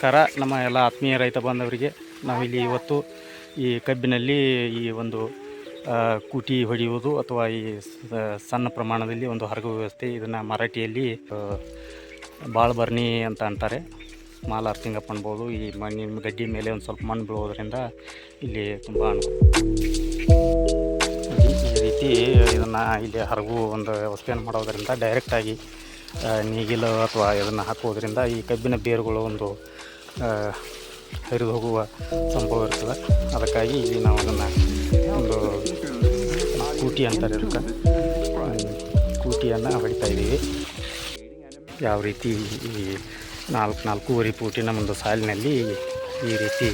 ನಮಸ್ಕಾರ. ನಮ್ಮ ಎಲ್ಲ ಆತ್ಮೀಯ ರೈತ ಬಾಂಧವರಿಗೆ ನಾವಿಲ್ಲಿ ಇವತ್ತು ಈ ಕಬ್ಬಿನಲ್ಲಿ ಈ ಒಂದು ಕೂಟಿ ಹೊಡೆಯುವುದು ಅಥವಾ ಈ ಸಣ್ಣ ಪ್ರಮಾಣದಲ್ಲಿ ಒಂದು ಹರಗು ವ್ಯವಸ್ಥೆ ಇದನ್ನು ಮರಾಠಿಯಲ್ಲಿ ಬಾಳ್ ಬರ್ನಿ ಅಂತ ಅಂತಾರೆ. ಮಾಲ್ ಅರ್ತಿಂಗಪ್ಪ ಅನ್ಬೋದು. ಈ ಮಣ್ಣಿನ ಗಡ್ಡಿ ಮೇಲೆ ಒಂದು ಸ್ವಲ್ಪ ಮಣ್ಣು ಬೀಳೋದ್ರಿಂದ ಇಲ್ಲಿ ತುಂಬ ಈ ರೀತಿ ಇದನ್ನು ಇಲ್ಲಿ ಹರಗು ಒಂದು ವ್ಯವಸ್ಥೆಯನ್ನು ಮಾಡೋದರಿಂದ ಡೈರೆಕ್ಟಾಗಿ ನೀಗಿಲು ಅಥವಾ ಇದನ್ನು ಹಾಕೋದ್ರಿಂದ ಈ ಕಬ್ಬಿನ ಬೇರುಗಳು ಒಂದು ಹರಿದು ಹೋಗುವ ಸಂಭವ ಇರ್ತದೆ. ಅದಕ್ಕಾಗಿ ಇಲ್ಲಿ ನಾವು ಅದನ್ನು ಒಂದು ಕೂಟಿ ಅಂತಾರೆ ಅದಕ್ಕೆ. ಕೂಟಿಯನ್ನು ಹೊಡಿತಾ ಇದ್ದೀವಿ. ಯಾವ ರೀತಿ ಈ ನಾಲ್ಕು, ನಾಲ್ಕೂವರೆ ಪೂಟಿ ಒಂದು ಸಾಲಿನಲ್ಲಿ ಈ ರೀತಿ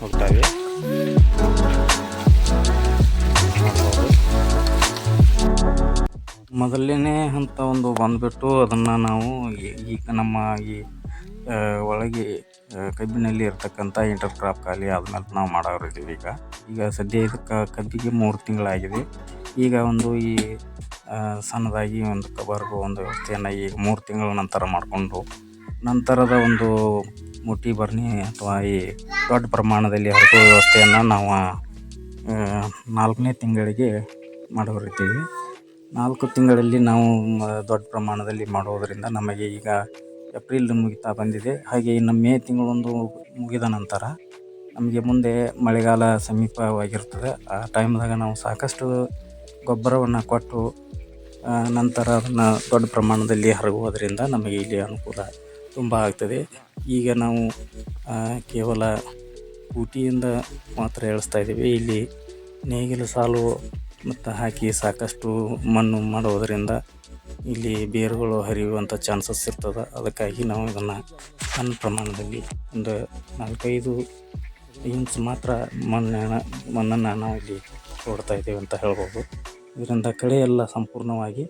ಹೋಗ್ತಾವೆ. ಮೊದಲನೇ ಹಂತ ಒಂದು ಬಂದುಬಿಟ್ಟು ಅದನ್ನು ನಾವು ಈಗ ನಮ್ಮ ಈ ಒಳಗೆ ಕಬ್ಬಿನಲ್ಲಿ ಇರತಕ್ಕಂಥ ಇಂಟರ್ ಕ್ರಾಪ್ ಖಾಲಿ ಆದ್ಮೇಲೆ ನಾವು ಮಾಡೋರಿದ್ದೀವಿ ಈಗ. ಈಗ ಸದ್ಯ ಇದಕ್ಕೆ ಕಬ್ಬಿಗೆ ಮೂರು ತಿಂಗಳಾಗಿದೆ. ಈಗ ಒಂದು ಈ ಸಣ್ಣದಾಗಿ ಒಂದು ಕಬರ್ಗು ಒಂದು ವ್ಯವಸ್ಥೆಯನ್ನು ಈಗ ಮೂರು ತಿಂಗಳ ನಂತರ ಮಾಡಿಕೊಂಡು, ನಂತರದ ಒಂದು ಮುಟ್ಟಿ ಬರ್ನಿ ಅಥವಾ ಈ ದೊಡ್ಡ ಪ್ರಮಾಣದಲ್ಲಿ ಹರಕುವ ವ್ಯವಸ್ಥೆಯನ್ನು ನಾವು ನಾಲ್ಕನೇ ತಿಂಗಳಿಗೆ ಮಾಡೋರಿದ್ದೀವಿ ನಾಲ್ಕು ತಿಂಗಳಲ್ಲಿ ನಾವು ದೊಡ್ಡ ಪ್ರಮಾಣದಲ್ಲಿ ಮಾಡೋದರಿಂದ ನಮಗೆ ಈಗ ಏಪ್ರಿಲ್ ಮುಗಿತಾ ಬಂದಿದೆ. ಹಾಗೆ ಇನ್ನು ಮೇ ತಿಂಗಳೊಂದು ಮುಗಿದ ನಂತರ ನಮಗೆ ಮುಂದೆ ಮಳೆಗಾಲ ಸಮೀಪವಾಗಿರ್ತದೆ ಆ ಟೈಮ್ದಾಗ ನಾವು ಸಾಕಷ್ಟು ಗೊಬ್ಬರವನ್ನು ಕೊಟ್ಟು ನಂತರ ಅದನ್ನು ದೊಡ್ಡ ಪ್ರಮಾಣದಲ್ಲಿ ಹರಗುವುದರಿಂದ ನಮಗೆ ಇಲ್ಲಿ ಅನುಕೂಲ ತುಂಬ ಆಗ್ತದೆ. ಈಗ ನಾವು ಕೇವಲ ಊಟಿಯಿಂದ ಮಾತ್ರ ಹೇಳಿಸ್ತಾ ಇದ್ದೀವಿ. ಇಲ್ಲಿ ನೇಗಿಲು ಸಾಲು ಮತ್ತು ಹಾಕಿ ಸಾಕಷ್ಟು ಮಣ್ಣು ಮಾಡೋದರಿಂದ ಇಲ್ಲಿ ಬೇರುಗಳು ಹರಿಯುವಂಥ ಚಾನ್ಸಸ್ ಇರ್ತದೆ. ಅದಕ್ಕಾಗಿ ನಾವು ಇದನ್ನು ಸಣ್ಣ ಪ್ರಮಾಣದಲ್ಲಿ ಒಂದು ನಾಲ್ಕೈದು ಇಂಚ್ ಮಾತ್ರ ಮಣ್ಣಿನ ಮಣ್ಣನ್ನು ನಾವು ಇಲ್ಲಿ ಕೊಡ್ತಾ ಇದ್ದೇವೆ ಅಂತ ಹೇಳ್ಬೋದು. ಇದರಿಂದ ಕಳೆ ಎಲ್ಲ ಸಂಪೂರ್ಣವಾಗಿ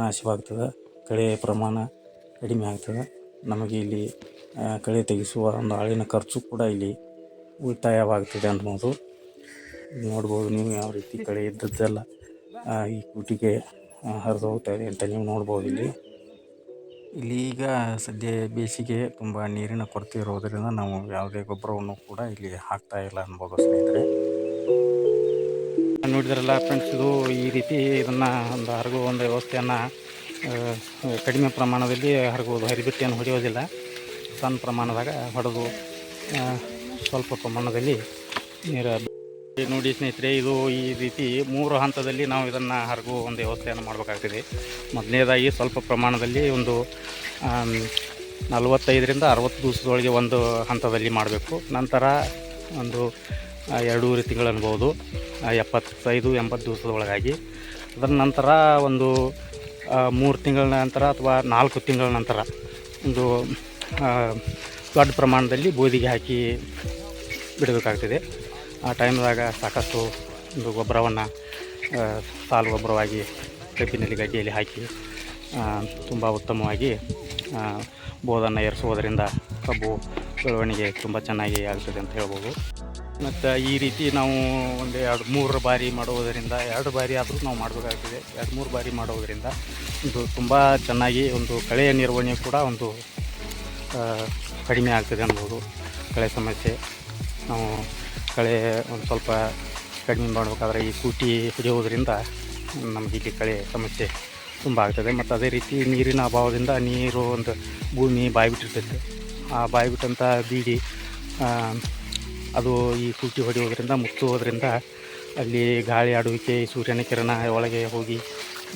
ನಾಶವಾಗ್ತದೆ. ಕಳೆಯ ಪ್ರಮಾಣ ಕಡಿಮೆ ಆಗ್ತದೆ. ನಮಗೆ ಇಲ್ಲಿ ಕಳೆ ತೆಗೆಸುವ ಒಂದು ಆಳಿನ ಖರ್ಚು ಕೂಡ ಇಲ್ಲಿ ಉಳಿತಾಯವಾಗ್ತದೆ ಅನ್ಬೋದು ನೋಡ್ಬೋದು. ನೀವು ಯಾವ ರೀತಿ ಕಳೆ ಇದ್ದದ್ದೆಲ್ಲ ಈ ಕೂಟಿಗೆ ಹರಿದು ಹೋಗ್ತಾ ಇದೆ ಅಂತ ನೀವು ನೋಡ್ಬೋದು ಇಲ್ಲಿ. ಇಲ್ಲಿ ಈಗ ಸದ್ಯ ಬೇಸಿಗೆ ತುಂಬ ನೀರಿನ ಕೊರತೆ ಇರೋದರಿಂದ ನಾವು ಯಾವುದೇ ಗೊಬ್ಬರವನ್ನು ಕೂಡ ಇಲ್ಲಿ ಹಾಕ್ತಾ ಇಲ್ಲ ಅನ್ಬೋದು ಸ್ನೇಹಿತರೆ. ನೋಡಿದ್ರಲ್ಲ ಫ್ರೆಂಡ್ಸ್ ಇದು ಈ ರೀತಿ ಇದನ್ನು ಒಂದು ಹರಗುವ ಒಂದು ವ್ಯವಸ್ಥೆಯನ್ನು ಕಡಿಮೆ ಪ್ರಮಾಣದಲ್ಲಿ ಹರಗುವುದು ಹರಿಬಿಟ್ಟಿಯನ್ನು ಹೊಡೆಯೋದಿಲ್ಲ. ಸಣ್ಣ ಪ್ರಮಾಣದಾಗ ಹೊಡೆದು ಸ್ವಲ್ಪ ಪ್ರಮಾಣದಲ್ಲಿ ನೀರು ನೋಡಿ ಸ್ನೇಹಿತರೆ, ಇದು ಈ ರೀತಿ ಮೂರು ಹಂತದಲ್ಲಿ ನಾವು ಇದನ್ನು ಹರಗು ಒಂದು ವ್ಯವಸ್ಥೆಯನ್ನು ಮಾಡಬೇಕಾಗ್ತದೆ. ಮೊದಲನೇದಾಗಿ ಸ್ವಲ್ಪ ಪ್ರಮಾಣದಲ್ಲಿ ಒಂದು ನಲವತ್ತೈದರಿಂದ ಅರವತ್ತು ದಿವಸದೊಳಗೆ ಒಂದು ಹಂತದಲ್ಲಿ ಮಾಡಬೇಕು. ನಂತರ ಒಂದು ಎರಡೂವರೆ ತಿಂಗಳು ಅನ್ಬೋದು. ಎಪ್ಪತ್ತೈದು, ಎಂಬತ್ತು ದಿವಸದೊಳಗಾಗಿ. ಅದರ ನಂತರ ಒಂದು ಮೂರು ತಿಂಗಳ ನಂತರ ಅಥವಾ ನಾಲ್ಕು ತಿಂಗಳ ನಂತರ ಒಂದು ದೊಡ್ಡ ಪ್ರಮಾಣದಲ್ಲಿ ಬೂದಿಗೆ ಹಾಕಿ ಬಿಡಬೇಕಾಗ್ತದೆ. ಆ ಟೈಮ್ದಾಗ ಸಾಕಷ್ಟು ಒಂದು ಗೊಬ್ಬರವನ್ನು ಸಾಲು ಗೊಬ್ಬರವಾಗಿ ಕಬ್ಬಿನಲ್ಲಿ ಗಡ್ಡೆಯಲ್ಲಿ ಹಾಕಿ ತುಂಬ ಉತ್ತಮವಾಗಿ ಬೋಧನ್ನು ಏರಿಸುವುದರಿಂದ ಕಬ್ಬು ಬೆಳವಣಿಗೆ ತುಂಬ ಚೆನ್ನಾಗಿ ಆಗ್ತದೆ ಅಂತ ಹೇಳ್ಬೋದು. ಮತ್ತು ಈ ರೀತಿ ನಾವು ಒಂದು ಎರಡು ಮೂರು ಬಾರಿ ಮಾಡುವುದರಿಂದ, ಎರಡು ಬಾರಿ ಆದರೂ ನಾವು ಮಾಡಬೇಕಾಗ್ತದೆ. ಎರಡು ಮೂರು ಬಾರಿ ಮಾಡುವುದರಿಂದ ಇದು ತುಂಬ ಚೆನ್ನಾಗಿ ಒಂದು ಕಳೆಯ ನಿರ್ವಹಣೆ ಕೂಡ ಒಂದು ಕಡಿಮೆ ಆಗ್ತದೆ ಅನ್ಬೋದು. ಕಳೆ ಸಮಸ್ಯೆ, ನಾವು ಕಳೆ ಒಂದು ಸ್ವಲ್ಪ ಕಡಿಮೆ ಮಾಡಬೇಕಾದ್ರೆ ಈ ಕೂಟಿ ಹಿಡಿಯೋದ್ರಿಂದ ನಮಗೆ ಇಲ್ಲಿ ಕಳೆ ಸಮಸ್ಯೆ ತುಂಬ ಆಗ್ತದೆ. ಮತ್ತು ಅದೇ ರೀತಿ ನೀರಿನ ಅಭಾವದಿಂದ ನೀರು ಒಂದು ಭೂಮಿ ಬಾಯ್ಬಿಟ್ಟಿರ್ತೈತೆ. ಆ ಬಾಯ್ಬಿಟ್ಟಂಥ ಬೀಡಿ ಆ, ಅದು ಈ ಕೂಟಿ ಹೊಡೆಯೋದ್ರಿಂದ ಮುಚ್ಚುವುದರಿಂದ ಅಲ್ಲಿ ಗಾಳಿ ಆಡುವಿಕೆ ಸೂರ್ಯನ ಕಿರಣ ಒಳಗೆ ಹೋಗಿ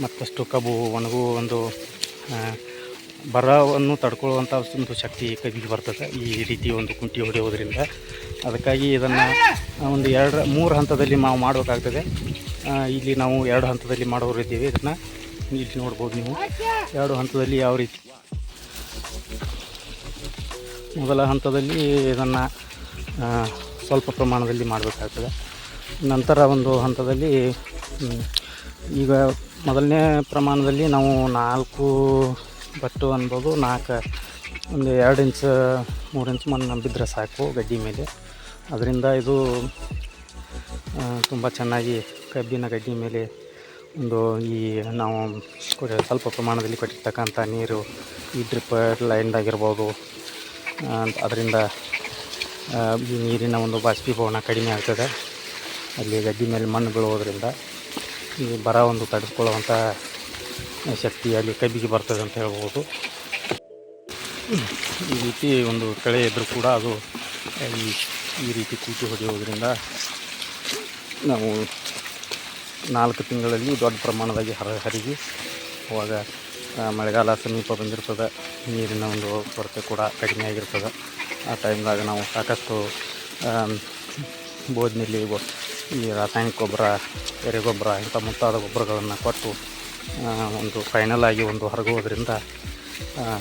ಮತ್ತಷ್ಟು ಕಬ್ಬು ಒಣಗುವ ಒಂದು ಬರವನ್ನು ತಡ್ಕೊಳ್ಳುವಂಥ ಒಂದು ಶಕ್ತಿ ಕೈಗೆ ಬರ್ತದೆ ಈ ರೀತಿ ಒಂದು ಕುಂಟಿ ಹೊಡೆಯೋದ್ರಿಂದ. ಅದಕ್ಕಾಗಿ ಇದನ್ನು ಒಂದು ಎರಡು, ಮೂರು ಹಂತದಲ್ಲಿ ನಾವು ಮಾಡಬೇಕಾಗ್ತದೆ. ಇಲ್ಲಿ ನಾವು ಎರಡು ಹಂತದಲ್ಲಿ ಮಾಡೋರು ಇದ್ದೀವಿ. ಇದನ್ನು ಇಲ್ಲಿ ನೋಡ್ಬೋದು ನೀವು. ಎರಡು ಹಂತದಲ್ಲಿ ಯಾವ ರೀತಿ? ಮೊದಲ ಹಂತದಲ್ಲಿ ಇದನ್ನು ಸ್ವಲ್ಪ ಪ್ರಮಾಣದಲ್ಲಿ ಮಾಡಬೇಕಾಗ್ತದೆ. ನಂತರ ಒಂದು ಹಂತದಲ್ಲಿ ಈಗ ಮೊದಲನೇ ಪ್ರಮಾಣದಲ್ಲಿ ನಾವು ನಾಲ್ಕು ಬಟ್ಟು ಅನ್ಬೋದು ನಾಲ್ಕು, ಒಂದು ಎರಡು ಇಂಚ್, ಮೂರು ಇಂಚ್ ಮಣ್ಣು ಬಿದ್ದರೆ ಸಾಕು ಗಡ್ಡಿ ಮೇಲೆ. ಅದರಿಂದ ಇದು ತುಂಬ ಚೆನ್ನಾಗಿ ಕಬ್ಬಿನ ಗಡ್ಡಿ ಮೇಲೆ ಒಂದು ಈ ನಾವು ಸ್ವಲ್ಪ ಪ್ರಮಾಣದಲ್ಲಿ ಕೊಟ್ಟಿರ್ತಕ್ಕಂಥ ನೀರು ಈ ಡ್ರಿಪ್ ಲೈನ್ದಾಗಿರ್ಬೋದು. ಅದರಿಂದ ಈ ನೀರಿನ ಒಂದು ಬಾಷ್ಪೀಭವನ ಕಡಿಮೆ ಆಗ್ತದೆ. ಅಲ್ಲಿ ಗಡ್ಡಿ ಮೇಲೆ ಮಣ್ಣು ಬೀಳೋದ್ರಿಂದ ಈ ಬರ ಒಂದು ತಡೆದುಕೊಳ್ಳುವಂಥ ಶಕ್ತಿ ಅಲ್ಲಿ ಕಬ್ಬಿಗೆ ಬರ್ತದೆ ಅಂತ ಹೇಳ್ಬೋದು. ಈ ರೀತಿ ಒಂದು ಕಳೆ ಇದ್ದರೂ ಕೂಡ ಅದು ಈ ಈ ರೀತಿ ಕೂತು ಹೊಡೆಯೋದ್ರಿಂದ ನಾವು ನಾಲ್ಕು ತಿಂಗಳಲ್ಲಿ ದೊಡ್ಡ ಪ್ರಮಾಣದಾಗಿ ಹರ ಹರಿಗಿ ಅವಾಗ ಮಳೆಗಾಲ ಸಮೀಪ ಬಂದಿರ್ತದೆ, ನೀರಿನ ಒಂದು ಕೊರತೆ ಕೂಡ ಕಡಿಮೆ ಆಗಿರ್ತದೆ. ಆ ಟೈಮ್ದಾಗ ನಾವು ಸಾಕಷ್ಟು ಬೋದಿನಲ್ಲಿ ಈ ರಾಸಾಯನಿಕ ಗೊಬ್ಬರ ಎರೆಗೊಬ್ಬರ ಇಂಥ ಮುಂತಾದ ಗೊಬ್ಬರಗಳನ್ನು ಕೊಟ್ಟು ಒಂದು ಫೈನಲ್ ಆಗಿ ಒಂದು ಹರಗುವುದರಿಂದ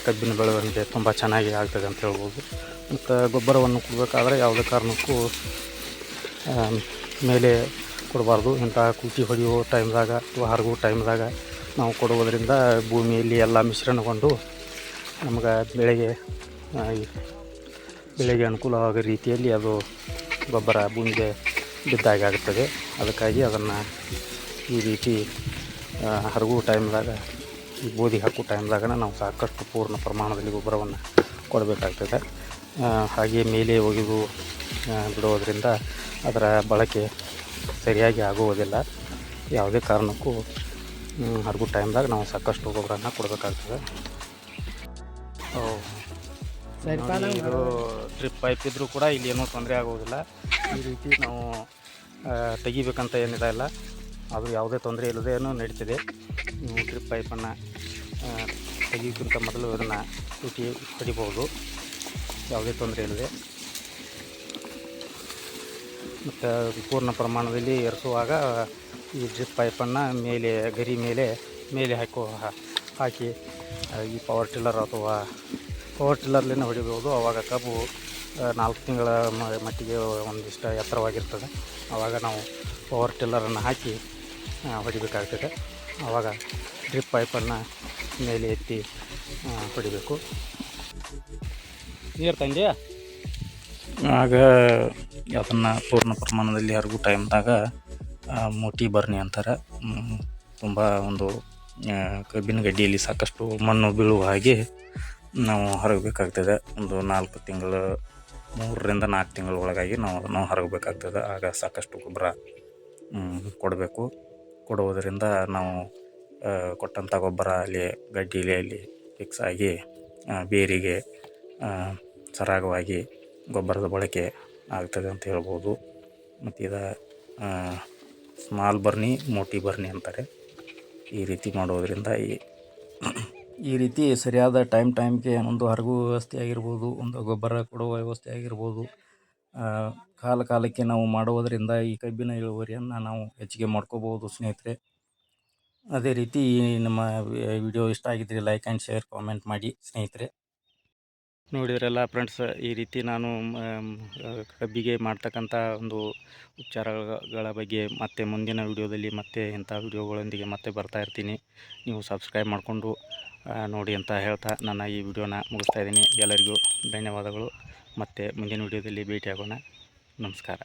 ಕಬ್ಬಿನ ಬೆಳವಣಿಗೆ ತುಂಬ ಚೆನ್ನಾಗಿ ಆಗ್ತದೆ ಅಂತ ಹೇಳ್ಬೋದು. ಮತ್ತು ಗೊಬ್ಬರವನ್ನು ಕೊಡಬೇಕಾದ್ರೆ ಯಾವುದೇ ಕಾರಣಕ್ಕೂ ಮೇಲೆ ಕೊಡಬಾರ್ದು. ಇಂಥ ಕೂಟಿ ಹೊಡೆಯುವ ಟೈಮ್ದಾಗ ಅಥವಾ ಹರಗೋ ಟೈಮ್ದಾಗ ನಾವು ಕೊಡುವುದರಿಂದ ಭೂಮಿಯಲ್ಲಿ ಎಲ್ಲ ಮಿಶ್ರಣಗೊಂಡು ನಮಗೆ ಬೆಳೆಗೆ ಬೆಳೆಗೆ ಅನುಕೂಲವಾಗೋ ರೀತಿಯಲ್ಲಿ ಅದು ಗೊಬ್ಬರ ಭೂಮಿಗೆ ಬಿದ್ದಾಗಿ ಆಗುತ್ತದೆ. ಅದಕ್ಕಾಗಿ ಅದನ್ನು ಈ ರೀತಿ ಆ, ಹರಗುವ ಟೈಮ್ದಾಗ ಈ ಗೋಧಿ ಹಾಕೋ ಟೈಮ್ದಾಗ ನಾವು ಸಾಕಷ್ಟು ಪೂರ್ಣ ಪ್ರಮಾಣದಲ್ಲಿ ಗೊಬ್ಬರವನ್ನು ಕೊಡಬೇಕಾಗ್ತದೆ. ಹಾಗೆ ಮೇಲೆ ಒಗೆದು ಬಿಡೋದರಿಂದ ಅದರ ಬಳಕೆ ಸರಿಯಾಗಿ ಆಗುವುದಿಲ್ಲ. ಯಾವುದೇ ಕಾರಣಕ್ಕೂ ಹರಗು ಹರಗೋ ಟೈಮ್ದಾಗ ನಾವು ಸಾಕಷ್ಟು ಗೊಬ್ಬರನ ಕೊಡಬೇಕಾಗ್ತದೆ. ಇದು ಡ್ರಿಪ್ ಪೈಪ್ ಇದ್ದರೂ ಕೂಡ ಇಲ್ಲಿ ಏನೂ ತೊಂದರೆ ಆಗುವುದಿಲ್ಲ. ಈ ರೀತಿ ನಾವು ತೆಗಿಬೇಕಂತ ಏನಿದೆ ಇಲ್ಲ. ಅದು ಯಾವುದೇ ತೊಂದರೆ ಇಲ್ಲದೆ ಏನೂ ನಡೀತಿದೆ. ನೀವು ಡ್ರಿಪ್ ಪೈಪನ್ನು ತೆಗಿಯೋಕ್ಕಿಂತ ಮೊದಲು ಇದನ್ನು ತುಟಿ ಹೊಡಿಬೋದು ಯಾವುದೇ ತೊಂದರೆ ಇಲ್ಲದೆ. ಮತ್ತು ಪೂರ್ಣ ಪ್ರಮಾಣದಲ್ಲಿ ಎರಸುವಾಗ ಈ ಡ್ರಿಪ್ ಪೈಪನ್ನು ಮೇಲೆ, ಗರಿ ಮೇಲೆ ಮೇಲೆ ಹಾಕೋ, ಹಾಕಿ ಈ ಪವರ್ ಟಿಲ್ಲರ್ ಅಥವಾ ಪವರ್ ಟಿಲ್ಲರ್ಲಿಂದ ಹೊಡಿಬೋದು. ಆವಾಗ ಕಬ್ಬು ನಾಲ್ಕು ತಿಂಗಳ ಮಟ್ಟಿಗೆ ಒಂದಿಷ್ಟು ಎತ್ತರವಾಗಿರ್ತದೆ. ಆವಾಗ ನಾವು ಪವರ್ ಟಿಲ್ಲರನ್ನು ಹಾಕಿ ಹೊಡಿಬೇಕಾಗ್ತದೆ. ಆವಾಗ ಡ್ರಿಪ್ ಪೈಪನ್ನು ಮೇಲೆ ಎತ್ತಿ ಹೊಡಿಬೇಕು. ನೀರು ತಂದೆಯಾ ಆಗ ಅದನ್ನು ಪೂರ್ಣ ಪ್ರಮಾಣದಲ್ಲಿ ಹರಗು ಟೈಮ್ದಾಗ ಮೋಟಿ ಬರ್ನಿ ಅಂತಾರೆ. ತುಂಬ ಒಂದು ಕಬ್ಬಿನ ಗಡ್ಡಿಯಲ್ಲಿ ಸಾಕಷ್ಟು ಮಣ್ಣು ಬೀಳುವ ಹಾಗೆ ನಾವು ಹರಗಬೇಕಾಗ್ತದೆ. ಒಂದು ನಾಲ್ಕು ತಿಂಗಳು, ಮೂರರಿಂದ ನಾಲ್ಕು ತಿಂಗಳ ಒಳಗಾಗಿ ನಾವು ಅದನ್ನು ಹರಗಬೇಕಾಗ್ತದೆ. ಆಗ ಸಾಕಷ್ಟು ಗೊಬ್ಬರ ಕೊಡಬೇಕು. ಕೊಡುವುದರಿಂದ ನಾವು ಕೊಟ್ಟಂಥ ಗೊಬ್ಬರ ಅಲ್ಲಿ ಗಡ್ಡಿಲಿ ಅಲ್ಲಿ ಫಿಕ್ಸ್ ಆಗಿ ಬೇರಿಗೆ ಸರಾಗವಾಗಿ ಗೊಬ್ಬರದ ಬಳಕೆ ಆಗ್ತದೆ ಅಂತ ಹೇಳ್ಬೋದು. ಮತ್ತು ಇದು ಸ್ಮಾಲ್ ಬರ್ನಿ ಮೋಟಿ ಬರ್ನಿ ಅಂತಾರೆ. ಈ ರೀತಿ ಮಾಡೋದರಿಂದ ಈ ಈ ರೀತಿ ಸರಿಯಾದ ಟೈಮ್ ಟೈಮ್ಗೆ ಒಂದು ಹರಗು ವ್ಯವಸ್ಥೆ ಆಗಿರ್ಬೋದು, ಒಂದು ಗೊಬ್ಬರ ಕೊಡುವ ವ್ಯವಸ್ಥೆ ಆಗಿರ್ಬೋದು. ಕಾಲ ಕಾಲಕ್ಕೆ ನಾವು ಮಾಡುವುದರಿಂದ ಈ ಕಬ್ಬಿನ ಇಳುವರಿಯನ್ನು ನಾವು ಹೆಚ್ಚಿಗೆ ಮಾಡ್ಕೋಬೋದು ಸ್ನೇಹಿತರೆ. ಅದೇ ರೀತಿ ನಮ್ಮ ವಿಡಿಯೋ ಇಷ್ಟ ಆಗಿದ್ದರೆ ಲೈಕ್ ಆ್ಯಂಡ್ ಶೇರ್ ಕಾಮೆಂಟ್ ಮಾಡಿ ಸ್ನೇಹಿತರೆ. ನೋಡಿದ್ರಲ್ಲ ಫ್ರೆಂಡ್ಸ್ ಈ ರೀತಿ ನಾನು ಕಬ್ಬಿಗೆ ಮಾಡ್ತಕ್ಕಂಥ ಒಂದು ಉಪಚಾರಗಳ ಬಗ್ಗೆ ಮತ್ತೆ ಮುಂದಿನ ವಿಡಿಯೋದಲ್ಲಿ ಮತ್ತೆ ಇಂಥ ವಿಡಿಯೋಗಳೊಂದಿಗೆ ಮತ್ತೆ ಬರ್ತಾ ಇರ್ತೀನಿ. ನೀವು ಸಬ್ಸ್ಕ್ರೈಬ್ ಮಾಡಿಕೊಂಡು ನೋಡಿ ಅಂತ ಹೇಳ್ತಾ ನಾನು ಈ ವಿಡಿಯೋನ ಮುಗಿಸ್ತಾ ಇದ್ದೀನಿ. ಎಲ್ಲರಿಗೂ ಧನ್ಯವಾದಗಳು. ಮತ್ತು ಮುಂದಿನ ವಿಡಿಯೋದಲ್ಲಿ ಭೇಟಿಯಾಗೋಣ. ನಮಸ್ಕಾರ.